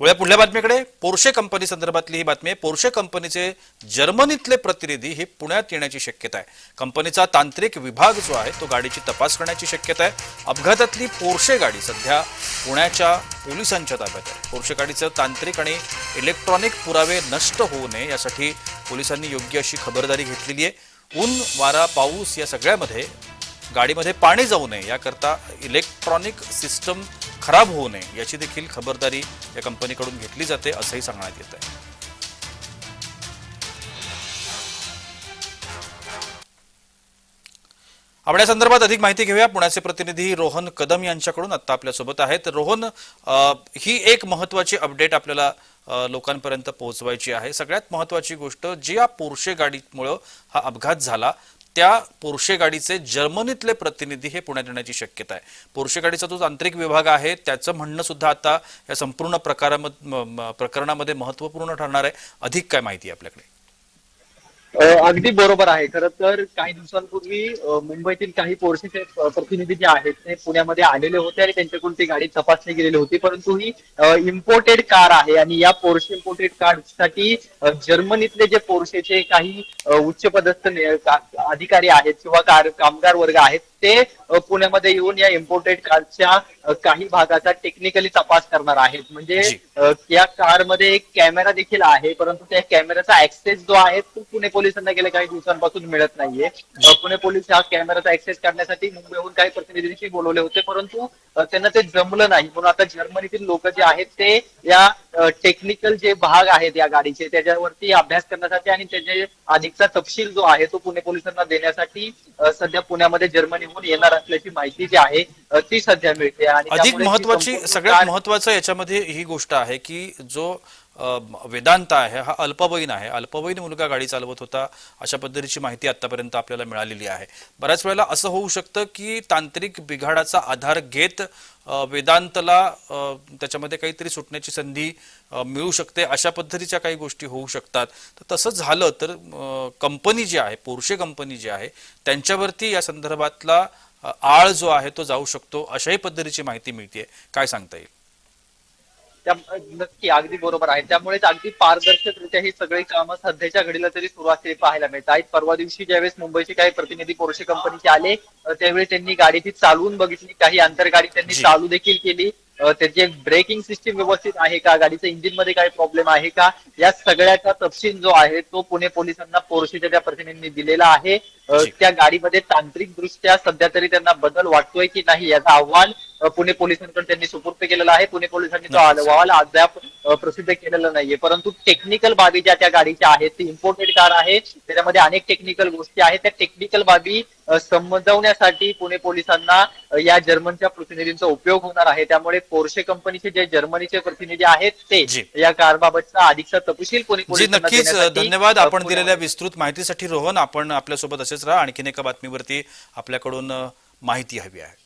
वळ्या पुढल्या बातमीकडे. Porsche company संदर्भातली ही बातमी आहे. पोर्शे कंपनीचे जर्मनीतले प्रतिनिधी हे पुण्यात येण्याची शक्यता आहे. कंपनीचा तांत्रिक विभाग जो आहे तो गाडीची तपास करण्याची शक्यता आहे. अपघातातली पोर्शे गाडी सध्या पुण्याच्या पोलिसांच्या ताब्यात आहे. पोर्शे गाडीचं तांत्रिक आणि इलेक्ट्रॉनिक पुरावे नष्ट होऊ नये यासाठी पोलिसांनी योग्य अशी खबरदारी घेतलेली आहे. ऊन वारा पाऊस या सगळ्यामध्ये गाडीमध्ये पाणी जाऊ नये याकरता इलेक्ट्रॉनिक सिस्टम खराब होऊ नये याची देखील खबरदारी या कंपनीकडून घेतली जाते असंही सांगण्यात येत आहे आपण या संदर्भात अधिक माहिती घेऊया. पुण्याचे प्रतिनिधी रोहन कदम यांच्याकडून आता आपल्यासोबत आहेत. रोहन ही एक महत्वाची अपडेट आपल्याला लोकांपर्यंत पोहोचवायची आहे. सगळ्यात महत्वाची गोष्ट जी या पोर्शे गाडीमुळं हा अपघात झाला त्या पोर्शे गाडीचे जर्मनीतले प्रतिनिधी हे पुण्यात येण्याची शक्यता आहे. पोर्शे गाडीचा जो तांत्रिक विभाग आहे त्याचं म्हणणं सुद्धा आता या संपूर्ण प्रकारामध्ये प्रकरणामध्ये महत्त्वपूर्ण ठरणार आहे. अधिक काय माहिती आहे आपल्याकडे? अगदी बरोबर आहे. खरं तर काही दिवसांपूर्वी मुंबईतील काही पोर्सेचे प्रतिनिधी जे आहेत ते पुण्यामध्ये आलेले होते आणि त्यांच्याकडून ती गाडी तपासणी गेलेली होती. परंतु ही इम्पोर्टेड कार आहे आणि या पोर्शे इम्पोर्टेड कारसाठी जर्मनीतले जे पोर्शेचे काही उच्च पदस्थ अधिकारी आहेत किंवा कार कामगार वर्ग आहेत ते पुण्यामध्ये येऊन या इम्पोर्टेड कारच्या काही भागाचा टेक्निकली तपास करणार आहेत. म्हणजे या कारमध्ये एक कॅमेरा देखील आहे परंतु त्या कॅमेराचा ऍक्सेस जो आहे तो पुणे पोलिसांना गेल्या काही दिवसांपासून मिळत नाहीये. पुणे पोलीस हा कॅमेराचा ऍक्सेस करण्यासाठी मुंबईहून काही प्रतिनिधींशी बोलवले होते परंतु त्यांना ते जमलं नाही. म्हणून आता जर्मनीतील लोक जे आहेत ते या टेक्निकल जे भाग आहेत या गाडीचे त्याच्यावरती अभ्यास करण्यासाठी आणि त्याचे अधिकचा तपशील जो आहे तो पुणे पोलिसांना देण्यासाठी सध्या पुण्यामध्ये जर्मनीहून येणार असल्याची माहिती जी आहे ती सध्या मिळते. आणि अधिक महत्वाची सगळ्यात महत्वाचं याच्यामध्ये ही गोष्ट आहे की जो वेदांत आहे हा अल्पवयीन आहे. अल्पवयीन मुलगा गाडी चालवत होता अशा पद्धतीची माहिती आतापर्यंत आपल्याला मिळालेली आहे. बऱ्याच वेळेला असं होऊ शकतं की तांत्रिक बिघाडाचा आधार घेत वेदांतला त्याच्यामध्ये काहीतरी सुटण्याची संधी मिळू शकते अशा पद्धतीच्या काही गोष्टी होऊ शकतात. तर तसं झालं तर कंपनी जी आहे पोर्शे कंपनी जी आहे त्यांच्यावरती या संदर्भातला आळ जो आहे तो जाऊ शकतो अशाही पद्धतीची माहिती मिळते काय सांगता येईल? त्या नक्की अगदी बरोबर आहे. त्यामुळेच अगदी पारदर्शकरित्या ही सगळी कामं सध्याच्या घडीला तरी सुरू असलेली पाहायला मिळत आहेत परवा दिवशी ज्यावेळेस मुंबईचे काही प्रतिनिधी पोर्शे कंपनीचे आले त्यावेळी त्यांनी गाडी ती चालवून बघितली. काही अंतरगाडी त्यांनी. चालू देखील केली. त्याची ब्रेकिंग सिस्टीम व्यवस्थित आहे का? गाडीच्या इंजिनमध्ये काही प्रॉब्लेम आहे का? या सगळ्याचा तपशील जो आहे तो पुणे पोलिसांना पोर्शेच्या त्या प्रतिनिधींनी दिलेला आहे. त्या गाडीमध्ये तांत्रिक दृष्ट्या सध्या तरी त्यांना बदल वाटतोय की नाही याचा अहवाल अ, पुणे पोलिसांकडे त्यांनी सुपूर्द केलेला आहे. पुणे पोलिसांनी तो. अहवाल अद्याप प्रसिद्ध केलेला नाहीये. परंतु टेक्निकल बाबी ज्या त्या गाडीच्या आहेत ती इम्पोर्टेड कार आहे. त्याच्यामध्ये अनेक टेक्निकल गोष्टी आहेत. त्या टेक्निकल बाबी समजवण्यासाठी पुणे पोलिसांना या जर्मनच्या प्रतिनिधींचा उपयोग होणार आहे. त्यामुळे पोर्शे कंपनीचे जे जर्मनीचे प्रतिनिधी आहेत ते. या कारबाबतचा अधिकचा तपशील पुणे पोलिसांना नक्कीच. धन्यवाद. आपण दिलेल्या विस्तृत माहितीसाठी रोहन. आपण आपल्यासोबत असेच राहा. आणखीन एका बातमीवरती आपल्याकडून माहिती हवी आहे.